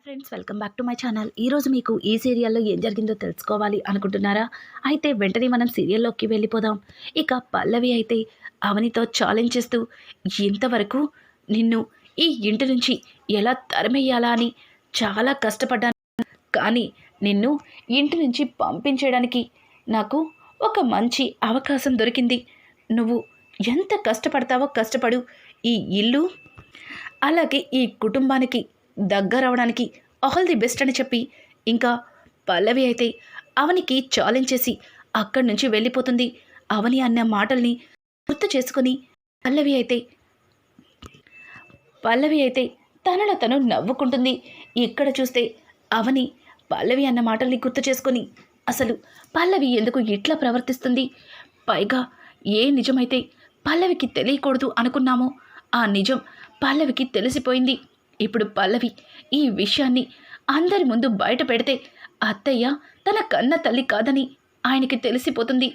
Hi friends welcome back to my channel. ఈరోజు మీకు ఈ సీరియల్లో ఏం జరిగిందో తెలుసుకోవాలి అనుకుంటున్నారా? అయితే వెంటనే మనం సీరియల్లోకి వెళ్ళిపోదాం. ఇక పల్లవి అయితే అవనితో ఛాలెంజ్ చేస్తూ ఇంతవరకు నిన్ను ఈ ఇంటి నుంచి ఎలా తరమేయాలా అని చాలా కష్టపడ్డాను. కానీ నిన్ను ఇంటి నుంచి పంపించేయడానికి నాకు ఒక మంచి అవకాశం దొరికింది. నువ్వు ఎంత కష్టపడతావో కష్టపడు. ఈ ఇల్లు అలాగే ఈ కుటుంబానికి దగ్గరవడానికి ఆల్ ది బెస్ట్ అని చెప్పి ఇంకా పల్లవి అయితే అవనికి ఛాలెంజ్ చేసి అక్కడి నుంచి వెళ్ళిపోతుంది. అవని అన్న మాటల్ని గుర్తు చేసుకొని పల్లవి అయితే పల్లవి అయితే తనలో తను నవ్వుకుంటుంది. ఇక్కడ చూస్తే అవని పల్లవి అన్న మాటల్ని గుర్తు చేసుకొని అసలు పల్లవి ఎందుకు ఇట్లా ప్రవర్తిస్తుంది? పైగా ఏ నిజమైతే పల్లవికి తెలియకూడదు అనుకున్నామో ఆ నిజం పల్లవికి తెలిసిపోయింది. ఇప్పుడు పల్లవి ఈ విషయాన్ని అందరి ముందు బయట పెడితే అత్తయ్య తన కన్న తల్లి కాదని ఆయనకి తెలిసిపోతుంది.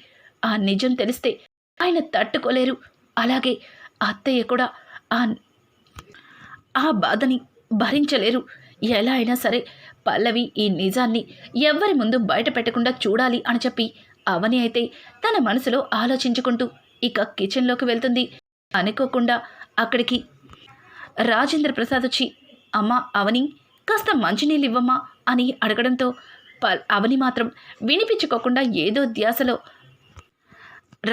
ఆ నిజం తెలిస్తే ఆయన తట్టుకోలేరు. అలాగే అత్తయ్య కూడా ఆ ఆ బాధని భరించలేరు. ఎలా అయినా సరే పల్లవి ఈ నిజాన్ని ఎవ్వరి ముందు బయట పెట్టకుండా చూడాలి అని చెప్పి అవని అయితే తన మనసులో ఆలోచించుకుంటూ ఇక కిచెన్లోకి వెళ్తుంది. అనుకోకుండా అక్కడికి రాజేంద్ర ప్రసాద్ వచ్చి అమ్మా అవని కాస్త మంచినీళ్ళు ఇవ్వమ్మా అని అడగడంతో ప అవని మాత్రం వినిపించుకోకుండా ఏదో ధ్యాసలో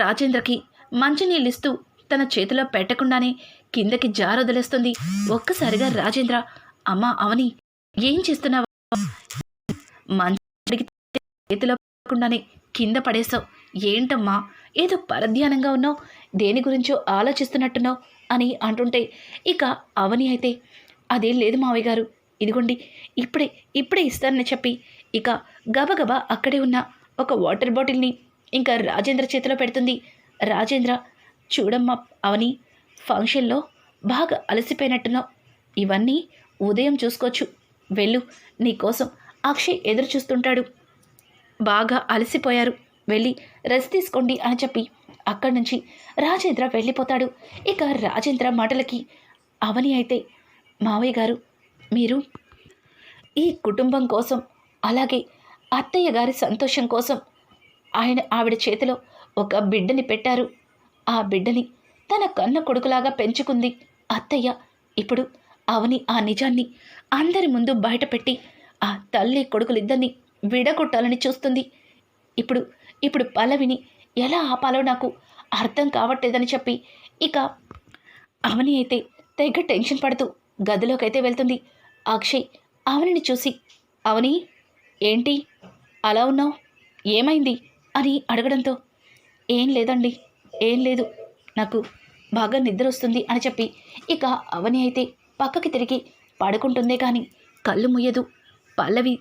రాజేంద్రకి మంచినీళ్ళిస్తూ తన చేతిలో పెట్టకుండానే కిందకి జారొదిలేస్తుంది ఒక్కసారిగా రాజేంద్ర అమ్మా అవని ఏం చేస్తున్నావు? మంచి చేతిలో పెట్టకుండానే కింద పడేసావు ఏంటమ్మా ఏదో పరధ్యానంగా ఉన్నావు? దేని గురించో ఆలోచిస్తున్నట్టున్నావు? అని అంటుంటే ఇక అవని అయితే అదేం లేదు మావయ్య గారు ఇదిగోండి ఇప్పుడే ఇప్పుడే ఇస్తానని చెప్పి ఇక గబగబా అక్కడే ఉన్న ఒక వాటర్ బాటిల్ని ఇంకా రాజేంద్ర చేతిలో పెడుతుంది. రాజేంద్ర చూడమ్మా అవని ఫంక్షన్లో బాగా అలసిపోయినట్టున్నావు. ఇవన్నీ ఉదయం చూసుకోవచ్చు. వెళ్ళు నీకోసం అక్షయ్ ఎదురు చూస్తుంటాడు. బాగా అలసిపోయారు. వెళ్ళి రెస్ట్ తీసుకోండి అని చెప్పి అక్కడి నుంచి రాజేంద్ర వెళ్ళిపోతాడు. ఇక రాజేంద్ర మాటలకి అవని అయితే మావయ్య గారు మీరు ఈ కుటుంబం కోసం అలాగే అత్తయ్య గారి సంతోషం కోసం ఆయన ఆవిడ చేతిలో ఒక బిడ్డని పెట్టారు. ఆ బిడ్డని తన కన్న కొడుకులాగా పెంచుకుంది అత్తయ్య. ఇప్పుడు అవని ఆ నిజాన్ని అందరి ముందు బయటపెట్టి ఆ తల్లి కొడుకులిద్దరిని విడగొట్టాలని చూస్తుంది. ఇప్పుడు ఇప్పుడు పల్లవిని ఎలా ఆపాలో నాకు అర్థం కావట్లేదని చెప్పి ఇక అవని అయితే తెగ టెన్షన్ పడుతూ గదిలోకైతే వెళ్తుంది. అక్షయ్ అవనిని చూసి అవని ఏంటి? అలా ఉన్నావు? ఏమైంది? అని అడగడంతో ఏం లేదండి ఏం లేదు. నాకు బాగా నిద్ర వస్తుంది అని చెప్పి ఇక అవని అయితే పక్కకి తిరిగి పడుకుంటుందే కానీ కళ్ళు ముయ్యదు పల్లవి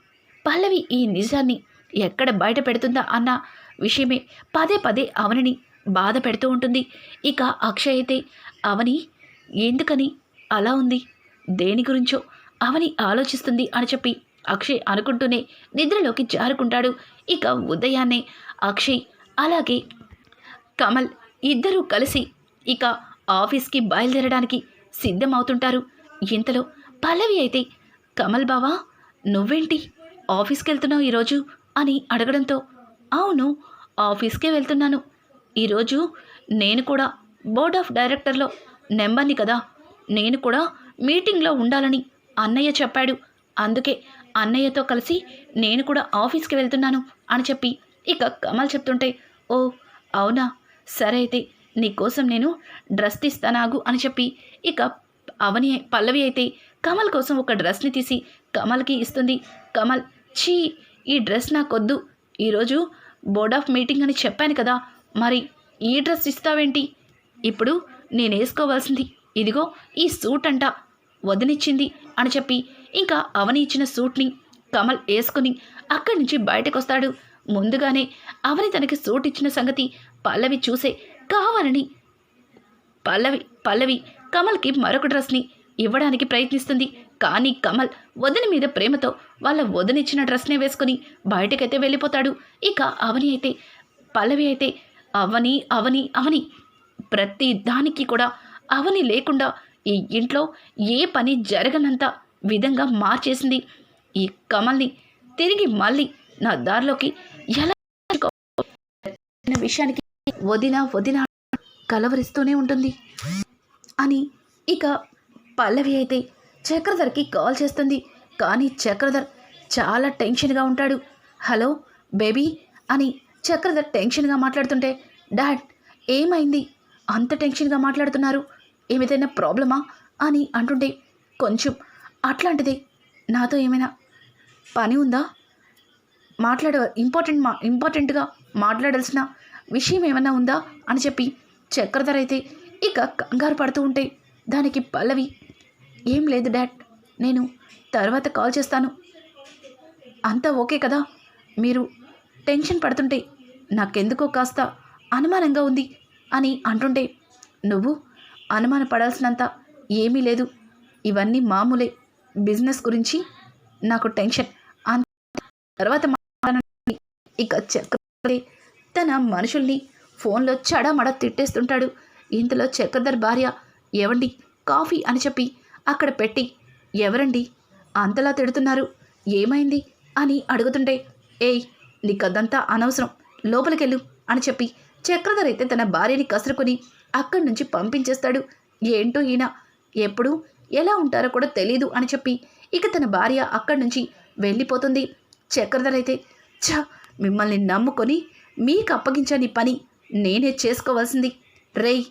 పల్లవి ఈ నిజాన్ని ఎక్కడ బయట పెడుతుందా అన్న విషయమే పదే పదే అవనిని బాధ పెడుతూ ఉంటుంది. ఇక అక్షయ్ అయితే అవని ఎందుకని? అలా ఉంది. దేని గురించో అవని ఆలోచిస్తుంది అని చెప్పి అక్షయ్ అనుకుంటూనే నిద్రలోకి జారుకుంటాడు. ఇక ఉదయాన్నే అక్షయ్ అలాగే కమల్ ఇద్దరూ కలిసి ఇక ఆఫీస్కి బయలుదేరడానికి సిద్ధమవుతుంటారు. ఇంతలో పల్లవి అయితే కమల్ బావా నువ్వేంటి? ఆఫీస్కి వెళ్తున్నావు ఈరోజు? అని అడగడంతో అవును ఆఫీస్కే వెళ్తున్నాను. ఈరోజు నేను కూడా బోర్డ్ ఆఫ్ డైరెక్టర్లో నెంబర్ని కదా నేను కూడా మీటింగ్లో ఉండాలని అన్నయ్య చెప్పాడు. అందుకే అన్నయ్యతో కలిసి నేను కూడా ఆఫీస్కి వెళ్తున్నాను అని చెప్పి ఇక కమల్ చెప్తుంటే ఓ అవునా? సరే అయితే నీకోసం నేను డ్రెస్ తీస్తానాగు అని చెప్పి ఇక అవని పల్లవి అయితే కమల్ కోసం ఒక డ్రెస్ని తీసి కమల్కి ఇస్తుంది. కమల్ ఛీ ఈ డ్రెస్ నాకొద్దు. ఈరోజు బోర్డ్ ఆఫ్ మీటింగ్ అని చెప్పాను కదా మరి ఈ డ్రెస్ ఇస్తావేంటి? ఇప్పుడు నేను వేసుకోవాల్సింది. ఇదిగో ఈ సూట్ అంట వదినిచ్చింది అని చెప్పి ఇంకా అవని ఇచ్చిన సూట్ని కమల్ వేసుకుని అక్కడి నుంచి బయటకు వస్తాడు ముందుగానే అవని తనకి సూట్ ఇచ్చిన సంగతి పల్లవి చూసే కావాలని పల్లవి పల్లవి కమల్కి మరొక డ్రెస్ని ఇవ్వడానికి ప్రయత్నిస్తుంది. కానీ కమల్ వదిన మీద ప్రేమతో వాళ్ళ వదినిచ్చిన డ్రెస్నే వేసుకుని బయటకైతే వెళ్ళిపోతాడు. ఇక అవని అయితే పల్లవి అయితే అవని అవని అవని. ప్రతి దానికి కూడా అవని లేకుండా ఈ ఇంట్లో ఏ పని జరగనంత విధంగా మార్చేసింది. ఈ కమల్ని తిరిగి మళ్ళీ నా దారిలోకి ఎలా విషయానికి వదిన వదిన కలవరిస్తూనే ఉంటుంది. అని ఇక పల్లవి అయితే చక్రధర్కి కాల్ చేస్తుంది. కానీ చక్రధర్ చాలా టెన్షన్గా ఉంటాడు. హలో బేబీ అని చక్రధర్ టెన్షన్గా మాట్లాడుతుంటే డాడ్ ఏమైంది? అంత టెన్షన్గా మాట్లాడుతున్నారు. ఏమిదైనా ప్రాబ్లమా? అని అంటుంటే కొంచెం అట్లాంటిదే. నాతో ఏమైనా పని ఉందా? మాట్లాడ ఇంపార్టెంట్ మా ఇంపార్టెంట్గా మాట్లాడాల్సిన విషయం ఏమైనా ఉందా? అని చెప్పి చక్రధర్ అయితే ఇక కంగారు పడుతూ ఉంటే దానికి పల్లవి ఏం లేదు డాడ్. నేను తర్వాత కాల్ చేస్తాను. అంతా ఓకే కదా? మీరు టెన్షన్ పడుతుంటే నాకెందుకో కాస్త అనుమానంగా ఉంది అని అంటుంటే నువ్వు అనుమాన పడాల్సినంత ఏమీ లేదు. ఇవన్నీ మామూలే. బిజినెస్ గురించి నాకు టెన్షన్. అంత తర్వాత ఇక చక్రధర్ తన మనుషుల్ని ఫోన్లో చడమడ తిట్టేస్తుంటాడు. ఇంతలో చక్రధర్ భార్య ఏవండి కాఫీ అని చెప్పి అక్కడ పెట్టి ఎవరండి? అంతలా తిడుతున్నారు. ఏమైంది? అని అడుగుతుంటే ఏయ్ నీకదంతా అనవసరం. లోపలికెళ్ళు అని చెప్పి చక్రధర్ అయితే తన భార్యని కసురుకొని అక్కడి నుంచి పంపించేస్తాడు. ఏంటో ఈయన? ఎప్పుడు? ఎలా ఉంటారో కూడా తెలీదు అని చెప్పి ఇక తన భార్య అక్కడి నుంచి వెళ్ళిపోతుంది. చక్రధర్ అయితే ఛ మిమ్మల్ని నమ్ముకొని మీకు అప్పగించని పని నేనే చేసుకోవాల్సింది. రేయ్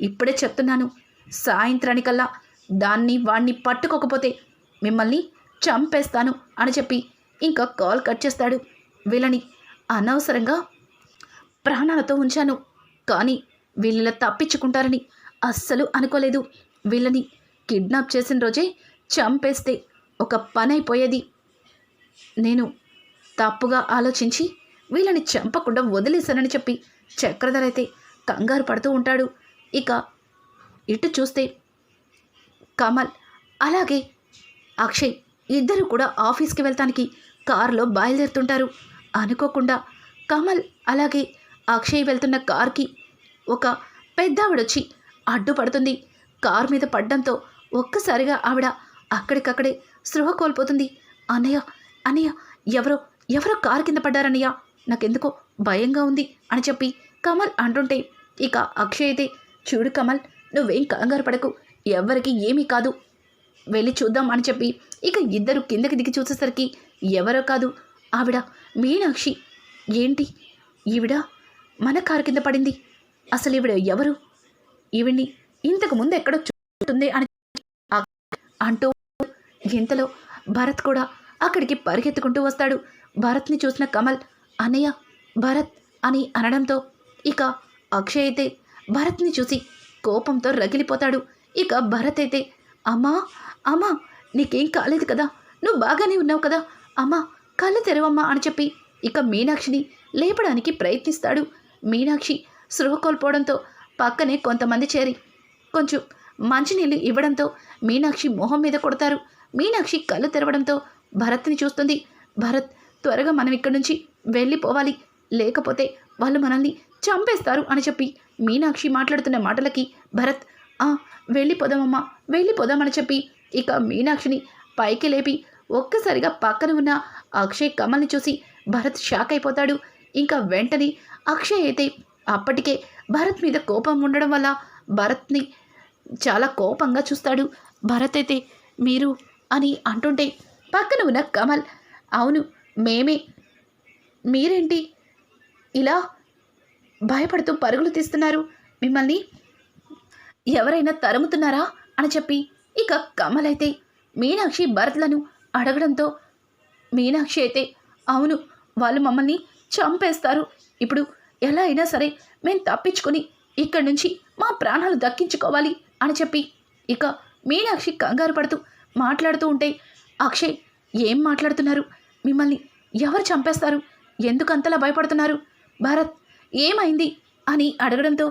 ఇప్పుడే చెప్తున్నాను. సాయంత్రానికల్లా దాన్ని వాణ్ణి పట్టుకోకపోతే మిమ్మల్ని చంపేస్తాను అని చెప్పి ఇంకా కాల్ కట్ చేస్తాడు. వీళ్ళని అనవసరంగా ప్రాణాలతో ఉంచాను. కానీ వీళ్ళ తప్పించుకుంటారని అస్సలు అనుకోలేదు. వీళ్ళని కిడ్నాప్ చేసిన రోజే చంపేస్తే ఒక పని అయిపోయేది. నేను తప్పుగా ఆలోచించి వీళ్ళని చంపకుండా వదిలేశానని చెప్పి చక్రధర్ అయితే కంగారు పడుతూ ఉంటాడు. ఇక ఇటు చూస్తే కమల్ అలాగే అక్షయ్. ఇద్దరు కూడా ఆఫీస్కి వెళ్తానికి కారులో బయలుదేరుతుంటారు. అనుకోకుండా కమల్ అలాగే అక్షయ్ వెళ్తున్న కార్కి ఒక పెద్దావిడొచ్చి అడ్డుపడుతుంది. కారు మీద పడ్డంతో ఒక్కసారిగా ఆవిడ అక్కడికక్కడే స్పృహ కోల్పోతుంది. అన్నయ్య అన్నయ్య ఎవరో ఎవరో కారు కింద పడ్డారన్నయ్య నాకెందుకో భయంగా ఉంది అని చెప్పి కమల్ అంటుంటే ఇక అక్షయ్ అయితే చూడు కమల్ నువ్వేం కంగారు పడకు. ఎవ్వరికి ఏమీ కాదు. వెళ్ళి చూద్దాం అని చెప్పి ఇక ఇద్దరు కిందకి దిగి చూసేసరికి ఎవరో కాదు. ఆవిడ మీనాక్షి. ఏంటి? ఈవిడ మన కారు కింద పడింది. అసలు ఈవిడ ఎవరు? ఈవిడ్ని ఇంతకు ముందు ఎక్కడో చూస్తుంది అని అంటూ ఇంతలో భరత్ కూడా అక్కడికి పరిగెత్తుకుంటూ వస్తాడు. భరత్ని చూసిన కమల్ అన్నయ్య భరత్ అని అనడంతో ఇక అక్షయ్ అయితే భరత్ని చూసి కోపంతో రగిలిపోతాడు. ఇక భరత్ అయితే అమ్మా అమ్మా నీకేం కాలేదు కదా? నువ్వు బాగానే ఉన్నావు కదా? అమ్మా కళ్ళు తెరవమ్మా అని చెప్పి ఇక మీనాక్షిని లేపడానికి ప్రయత్నిస్తాడు. మీనాక్షి సృహ కోల్పోవడంతో పక్కనే కొంతమంది చేరి కొంచెం మంచినీళ్ళు ఇవ్వడంతో మీనాక్షి మొహం మీద కొడతారు. మీనాక్షి కళ్ళు తెరవడంతో భరత్ని చూస్తుంది. భరత్ త్వరగా మనం ఇక్కడి నుంచి వెళ్ళిపోవాలి. లేకపోతే వాళ్ళు మనల్ని చంపేస్తారు అని చెప్పి మీనాక్షి మాట్లాడుతున్న మాటలకి భరత్ వెళ్ళిపోదామమ్మా వెళ్ళిపోదామని చెప్పి ఇక మీనాక్షిని పైకి లేపి ఒక్కసారిగా పక్కన ఉన్న అక్షయ్ కమల్ని చూసి భరత్ షాక్ అయిపోతాడు. ఇంకా వెంటనే అక్షయ్ అయితే అప్పటికే భరత్ మీద కోపం ఉండడం వల్ల భరత్ని చాలా కోపంగా చూస్తాడు. భరత్ అయితే మీరు అని అంటుంటే పక్కన ఉన్న కమల్ అవును మేమే. మీరేంటి ఇలా భయపడుతూ పరుగులు తీస్తున్నారు? మిమ్మల్ని ఎవరైనా తరుముతున్నారా? అని చెప్పి ఇక కమలైతే మీనాక్షి భరత్లను అడగడంతో మీనాక్షి అయితే అవును వాళ్ళు మమ్మల్ని చంపేస్తారు. ఇప్పుడు ఎలా అయినా సరే మేము తప్పించుకొని ఇక్కడి నుంచి మా ప్రాణాలు దక్కించుకోవాలి అని చెప్పి ఇక మీనాక్షి కంగారు పడుతూ మాట్లాడుతూ ఉంటే అక్షయ్ ఏం మాట్లాడుతున్నారు? మిమ్మల్ని ఎవరు చంపేస్తారు? ఎందుకంతలా భయపడుతున్నారు? భరత్ ఏమైంది? అని అడగడంతో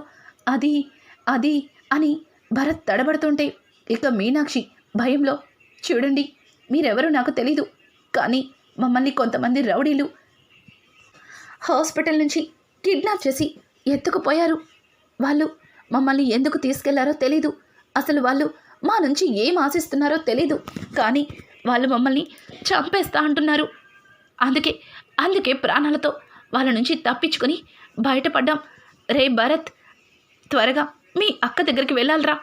అది అది అని భరత్ తడబడుతుంటే ఇక మీనాక్షి భయంలో చూడండి మీరెవరో నాకు తెలీదు కానీ మమ్మల్ని కొంతమంది రౌడీలు హాస్పిటల్ నుంచి కిడ్నాప్ చేసి ఎత్తుకుపోయారు. వాళ్ళు మమ్మల్ని ఎందుకు తీసుకెళ్ళారో తెలీదు. అసలు వాళ్ళు మా నుంచి ఏం ఆశిస్తున్నారో తెలీదు కానీ వాళ్ళు మమ్మల్ని చంపేస్తా అంటున్నారు. అందుకే అందుకే ప్రాణాలతో వాళ్ళ నుంచి తప్పించుకొని బయటపడ్డాం. రే భరత్ త్వరగా మీ అక్క దగ్గరికి వెళ్ళాలిరా.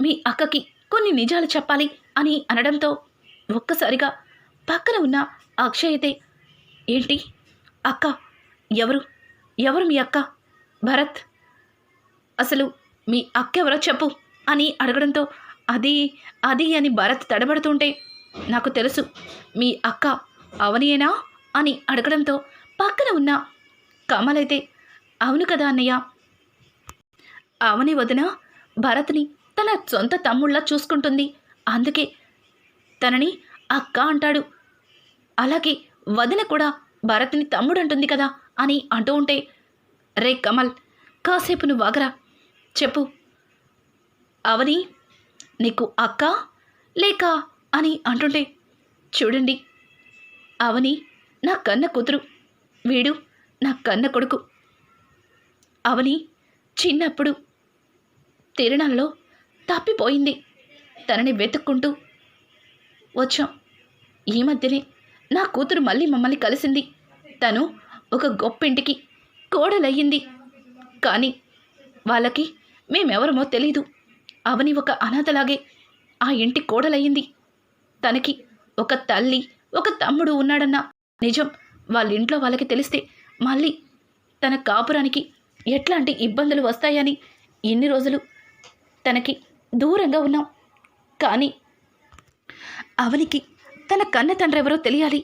మీ అక్కకి కొన్ని నిజాలు చెప్పాలి అని అనడంతో ఒక్కసారిగా పక్కన ఉన్న అక్షయ్ అయితే ఏంటి? అక్క ఎవరు? ఎవరు మీ అక్క? భరత్? అసలు మీ అక్క ఎవరో చెప్పు అని అడగడంతో అది అది అని భరత్ తడబడుతుంటే నాకు తెలుసు మీ అక్క అవనియేనా? అని అడగడంతో పక్కన ఉన్న కమలైతే అవును కదా అన్నయ్య అవని వదిన భరత్ని తన సొంత తమ్ముళ్ళ చూసుకుంటుంది. అందుకే తనని అక్క అంటాడు. అలాగే వదిన కూడా భరత్ని తమ్ముడు అంటుంది కదా అని అంటూ ఉంటే రే కమల్ కాసేపు నువ్వు వాగరా చెప్పు. అవని నీకు అక్క లేక అని అంటుంటే చూడండి. అవని నా కన్న కూతురు. వీడు నా కన్న కొడుకు. అవని చిన్నప్పుడు తిరణంలో తప్పిపోయింది తనని వెతుక్కుంటూ వచ్చాం. ఈ మధ్యనే నా కూతురు మళ్ళీ మమ్మల్ని కలిసింది. తను ఒక గొప్పింటికి కోడలయ్యింది. కానీ వాళ్ళకి మేమెవరమో తెలీదు. అవని ఒక అనాథలాగే ఆ ఇంటి కోడలయ్యింది. తనకి ఒక తల్లి ఒక తమ్ముడు ఉన్నాడన్న నిజం వాళ్ళ ఇంట్లో వాళ్ళకి తెలిస్తే మళ్ళీ తన కాపురానికి ఎట్లాంటి ఇబ్బందులు వస్తాయని ఎన్ని రోజులు తనకి దూరంగా ఉన్నాం. కానీ అవనికి తన కన్న తండ్రి ఎవరో తెలియాలి.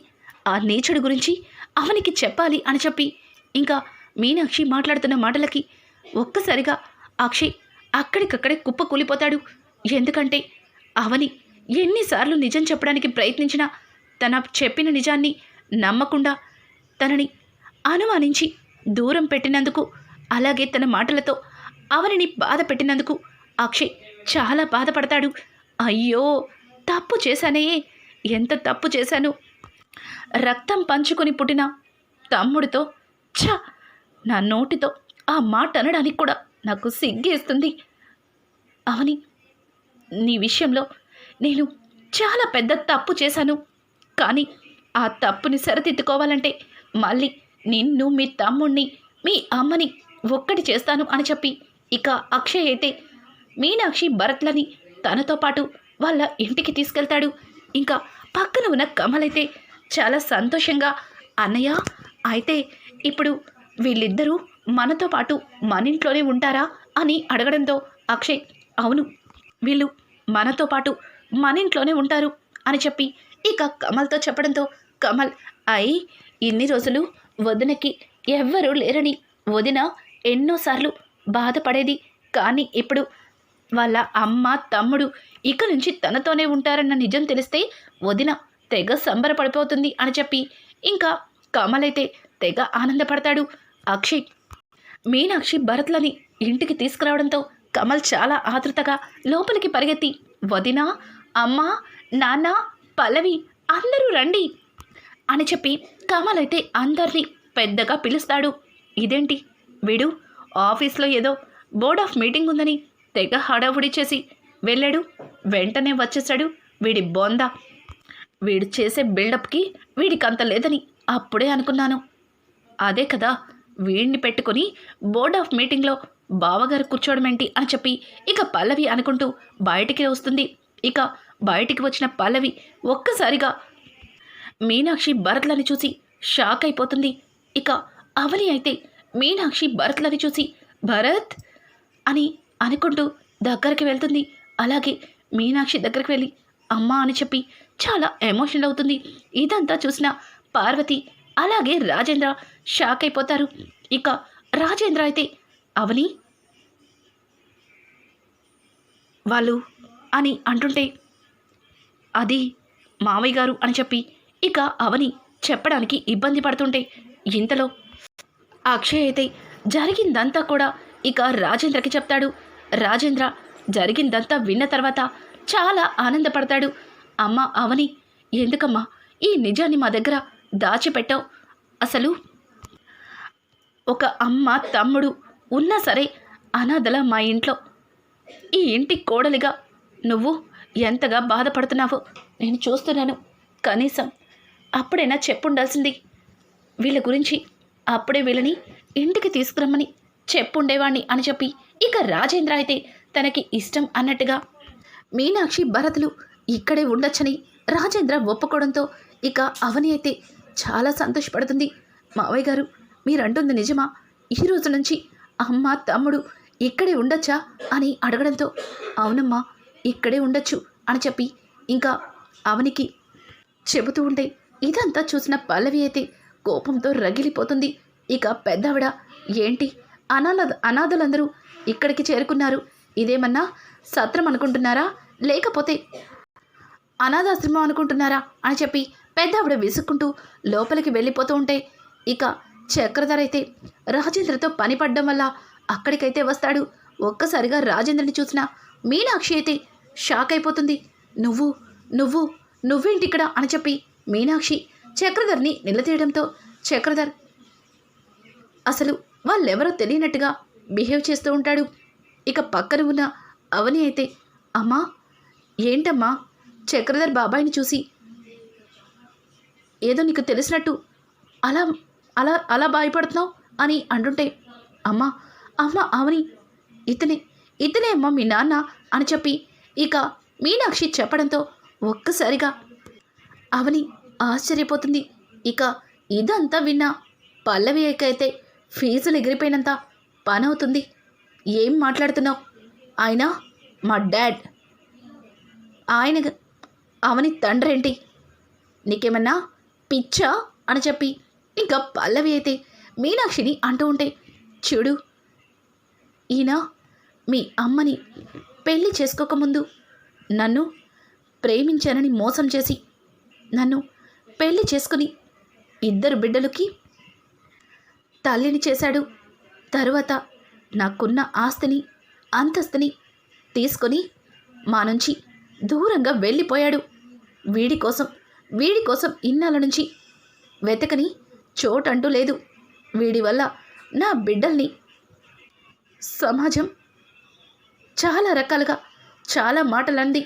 ఆ నేచుడు గురించి అవనికి చెప్పాలి అని చెప్పి ఇంకా మీనాక్షి మాట్లాడుతున్న మాటలకి ఒక్కసారిగా అక్షయ్ అక్కడికక్కడే కుప్ప కూలిపోతాడు. ఎందుకంటే అవని ఎన్నిసార్లు నిజం చెప్పడానికి ప్రయత్నించినా తన చెప్పిన నిజాన్ని నమ్మకుండా తనని అనుమానించి దూరం పెట్టినందుకు అలాగే తన మాటలతో అవనిని బాధ పెట్టినందుకు అక్షయ్ చాలా బాధపడతాడు. అయ్యో తప్పు చేశానే. ఎంత తప్పు చేశాను? రక్తం పంచుకొని పుట్టిన తమ్ముడితో ఛ! నా నోటితో ఆ మాట అనడానికి కూడా నాకు సిగ్గేస్తుంది అవని నీ విషయంలో నేను చాలా పెద్ద తప్పు చేశాను. కానీ ఆ తప్పుని సరిదిద్దుకోవాలంటే మళ్ళీ నిన్ను మీ తమ్ముణ్ణి మీ అమ్మని ఒక్కటి చేస్తాను అని చెప్పి ఇక అక్షయ్ అయితే మీనాక్షి భరత్లని తనతో పాటు వాళ్ళ ఇంటికి తీసుకెళ్తాడు. ఇంకా పక్కన ఉన్న కమలైతే చాలా సంతోషంగా అన్నయ్య అయితే ఇప్పుడు వీళ్ళిద్దరూ మనతో పాటు మన ఇంట్లోనే ఉంటారా? అని అడగడంతో అక్షయ్ అవును వీళ్ళు మనతో పాటు మన ఇంట్లోనే ఉంటారు అని చెప్పి ఇక కమల్తో చెప్పడంతో కమల్ అయి ఇన్ని రోజులు వదినకి ఎవ్వరూ లేరని వదిన ఎన్నోసార్లు బాధపడేది. కానీ ఇప్పుడు వాళ్ళ అమ్మ తమ్ముడు ఇక నుంచి తనతోనే ఉంటారన్న నిజం తెలిస్తే వదిన తెగ సంబరపడిపోతుంది అని చెప్పి. ఇంకా కమలైతే తెగ ఆనందపడతాడు. అక్షయ్ మీనాక్షి భరత్లని ఇంటికి తీసుకురావడంతో కమల్ చాలా ఆతృతగా లోపలికి పరిగెత్తి వదిన అమ్మ నాన్న పల్లవి అందరూ రండి అని చెప్పి కమల్ అయితే అందరినీ పెద్దగా పిలుస్తాడు. ఇదేంటి? వీడు ఆఫీస్లో ఏదో బోర్డ్ ఆఫ్ మీటింగ్ ఉందని తెగ హడావుడి చేసి వెళ్ళాడు. వెంటనే వచ్చేసాడు వీడి బొంద. వీడు చేసే బిల్డప్కి వీడికి అంత లేదని అప్పుడే అనుకున్నాను. అదే కదా వీడిని పెట్టుకొని బోర్డ్ ఆఫ్ మీటింగ్లో బావగారు కూర్చోవడం ఏంటి అని చెప్పి ఇక పల్లవి అనుకుంటూ బయటికి వస్తుంది. ఇక బయటికి వచ్చిన పల్లవి ఒక్కసారిగా మీనాక్షి భరత్లని చూసి షాక్ అయిపోతుంది. ఇక అవని అయితే మీనాక్షి భరత్లని చూసి భరత్ అని అనుకుంటూ దగ్గరికి వెళ్తుంది. అలాగే మీనాక్షి దగ్గరికి వెళ్ళి అమ్మ అని చెప్పి చాలా ఎమోషనల్ అవుతుంది. ఇదంతా చూసిన పార్వతి అలాగే రాజేంద్ర షాక్ అయిపోతారు. ఇక రాజేంద్ర అయితే అవని? వాళ్ళు అని అంటుంటే అది మామయ్య గారు అని చెప్పి ఇక అవని చెప్పడానికి ఇబ్బంది పడుతుంటే ఇంతలో అక్షయ్ అయితే జరిగిందంతా కూడా ఇక రాజేంద్రకి చెప్తాడు. రాజేంద్ర జరిగిందంతా విన్న తర్వాత చాలా ఆనందపడతాడు. అమ్మ అవని ఎందుకమ్మా ఈ నిజాన్ని మా దగ్గర దాచిపెట్టావు? అసలు ఒక అమ్మ తమ్ముడు ఉన్నా సరే అనాథల మా ఇంట్లో. ఈ ఇంటి కోడలిగా నువ్వు ఎంతగా బాధపడుతున్నావో నేను చూస్తున్నాను. కనీసం అప్పుడైనా చెప్పుండాల్సింది. వీళ్ళ గురించి అప్పుడే వీళ్ళని ఇంటికి తీసుకురమ్మని చెప్పుండేవాణ్ణి అని చెప్పి ఇక రాజేంద్ర అయితే తనకి ఇష్టం అన్నట్టుగా మీనాక్షి భరతులు ఇక్కడే ఉండొచ్చని రాజేంద్ర ఒప్పుకోవడంతో ఇక అవని అయితే చాలా సంతోషపడుతుంది. మావయ్య గారు మీరంటుంది నిజమా? ఈ రోజు నుంచి అమ్మ తమ్ముడు ఇక్కడే ఉండొచ్చా అని అడగడంతో అవునమ్మా ఇక్కడే ఉండొచ్చు అని చెప్పి ఇంకా అవనికి చెబుతూ ఉంటే ఇదంతా చూసిన పల్లవి అయితే కోపంతో రగిలిపోతుంది. ఇక పెద్దవిడ ఏంటి? అనాథ అనాథలందరూ ఇక్కడికి చేరుకున్నారు. ఇదేమన్నా సత్రం అనుకుంటున్నారా? లేకపోతే అనాథాశ్రమం అనుకుంటున్నారా అని చెప్పి పెద్ద ఆవిడ విసుక్కుంటూ లోపలికి వెళ్ళిపోతూ ఉంటే ఇక చక్రధర్ అయితే రాజేంద్రతో పని పడ్డం వల్ల అక్కడికైతే వస్తాడు. ఒక్కసారిగా రాజేంద్రని చూసిన మీనాక్షి అయితే షాక్ అయిపోతుంది. నువ్వు నువ్వు నువ్వేంటి ఇక్కడ అని చెప్పి మీనాక్షి చక్రధర్ని నిలదీయడంతో చక్రధర్ అసలు వాళ్ళెవరో తెలియనట్టుగా బిహేవ్ చేస్తూ ఉంటాడు. ఇక పక్కన ఉన్న అవని అయితే అమ్మా ఏంటమ్మా? చక్రధర్ బాబాయిని చూసి ఏదో నీకు తెలిసినట్టు అలా అలా అలా భయపడుతున్నావు అని అంటుంటే అమ్మా అమ్మ అవని ఇతనే ఇతనే అమ్మ మీ నాన్న అని చెప్పి ఇక మీనాక్షి చెప్పడంతో ఒక్కసారిగా అవని ఆశ్చర్యపోతుంది. ఇక ఇదంతా విన్నా పల్లవి అయితే ఫీజులు ఎగిరిపోయినంత పని అవుతుంది ఏం మాట్లాడుతున్నావు? ఆయన మా డాడ్ ఆయన అవని తండ్రి ఏంటి నీకేమన్నా పిచ్చా? అని చెప్పి ఇంకా పల్లవి అయితే మీనాక్షిని అంటూ ఉంటే చూడు ఈయన మీ అమ్మని పెళ్ళి చేసుకోకముందు నన్ను ప్రేమించానని మోసం చేసి నన్ను పెళ్ళి చేసుకుని ఇద్దరు బిడ్డలకి తల్లిని చేశాడు. తరువాత నాకున్న ఆస్తిని అంతస్తుని తీసుకొని మా నుంచి దూరంగా వెళ్ళిపోయాడు. వీడి కోసం వీడి కోసం ఇన్నాళ్ళ నుంచి వెతకని చోటంటూ లేదు. వీడి వల్ల నా బిడ్డల్ని సమాజం చాలా రకాలుగా చాలా మాటలంది.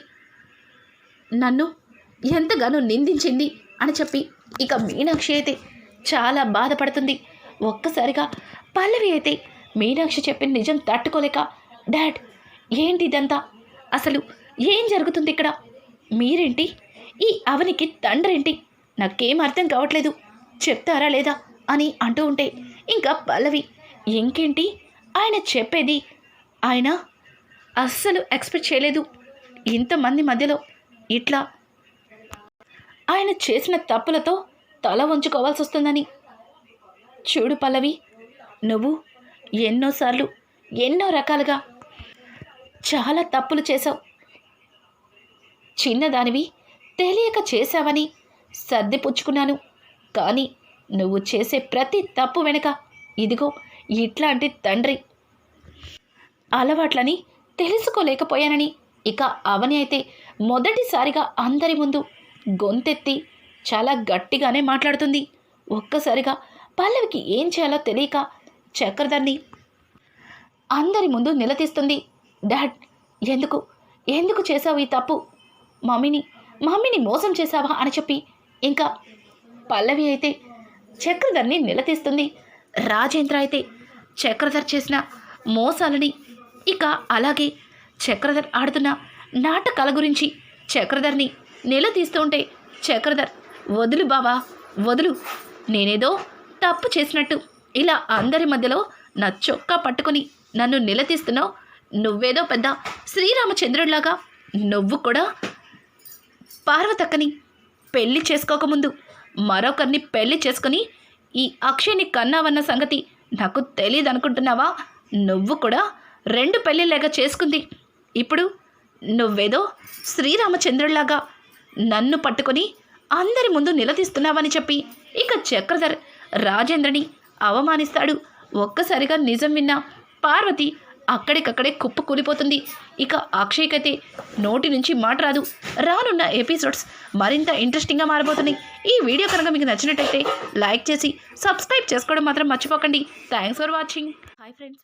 నన్ను ఎంతగానో నిందించింది అని చెప్పి ఇక మీనాక్షి అయితే చాలా బాధపడుతుంది. ఒక్కసారిగా పల్లవి అయితే మీనాక్షి చెప్పిన నిజం తట్టుకోలేక డాడ్ ఏంటి ఇదంతా అసలు ఏం జరుగుతుంది ఇక్కడ? మీరేంటి? ఈ అవనికి తండ్రేంటి? నాకేం అర్థం కావట్లేదు. చెప్తారా లేదా? అని అంటూ ఉంటే ఇంకా పల్లవి ఇంకేంటి? ఆయన చెప్పేది ఆయన అస్సలు ఎక్స్పెక్ట్ చేయలేదు. ఇంతమంది మధ్యలో ఇట్లా ఆయన చేసిన తప్పులతో తల వంచుకోవాల్సి వస్తుందని చూడు పల్లవి నువ్వు ఎన్నోసార్లు ఎన్నో రకాలుగా చాలా తప్పులు చేశావు. చిన్నదానివి తెలియక చేశావని సర్దిపుచ్చుకున్నాను. కానీ నువ్వు చేసే ప్రతి తప్పు వెనుక ఇదిగో ఇట్లాంటి తండ్రి. అలవాట్లని తెలుసుకోలేకపోయానని ఇక అవని అయితే మొదటిసారిగా అందరి ముందు గొంతెత్తి చాలా గట్టిగానే మాట్లాడుతుంది. ఒక్కసారిగా పల్లవికి ఏం చేయాలో తెలియక చక్రధర్ని అందరి ముందు నిలదీస్తుంది. డాడ్ ఎందుకు? ఎందుకు చేసావు ఈ తప్పు? మమ్మీని మమ్మీని మోసం చేశావా అని చెప్పి ఇంకా పల్లవి అయితే చక్రధర్ని నిలదీస్తుంది. రాజేంద్ర అయితే చక్రధర్ చేసిన మోసాలని ఇక అలాగే చక్రధర్ ఆడుతున్న నాటకాల గురించి చక్రధర్ని నిలదీస్తుంటే చక్రధర్ వదులు బావా వదులు. నేనేదో తప్పు చేసినట్టు. ఇలా అందరి మధ్యలో నా చొక్కా పట్టుకొని నన్ను నిలదీస్తున్నావు. నువ్వేదో పెద్ద శ్రీరామచంద్రుడిలాగా నువ్వు కూడా పార్వతక్కని పెళ్ళి చేసుకోకముందు మరొకరిని పెళ్ళి చేసుకుని ఈ అక్షయ్ని కన్నావన్న సంగతి నాకు తెలియదు అనుకుంటున్నావా నువ్వు కూడా రెండు పెళ్ళిళ్ళగా చేసుకుంది. ఇప్పుడు నువ్వేదో శ్రీరామచంద్రుడిలాగా నన్ను పట్టుకొని అందరి ముందు నిలదీస్తున్నావని చెప్పి ఇక చక్రధర్ రాజేంద్రని అవమానిస్తాడు. ఒక్కసారిగా నిజం విన్న పార్వతి అక్కడికక్కడే కుప్ప కూలిపోతుంది. ఇక అక్షయ్కైతే నోటి నుంచి మాట రాదు. రానున్న ఎపిసోడ్స్ మరింత ఇంట్రెస్టింగ్గా మారబోతున్నాయి. ఈ వీడియో కనుక మీకు నచ్చినట్టయితే లైక్ చేసి సబ్స్క్రైబ్ చేసుకోవడం మాత్రం మర్చిపోకండి. Thanks for watching. Hi friends.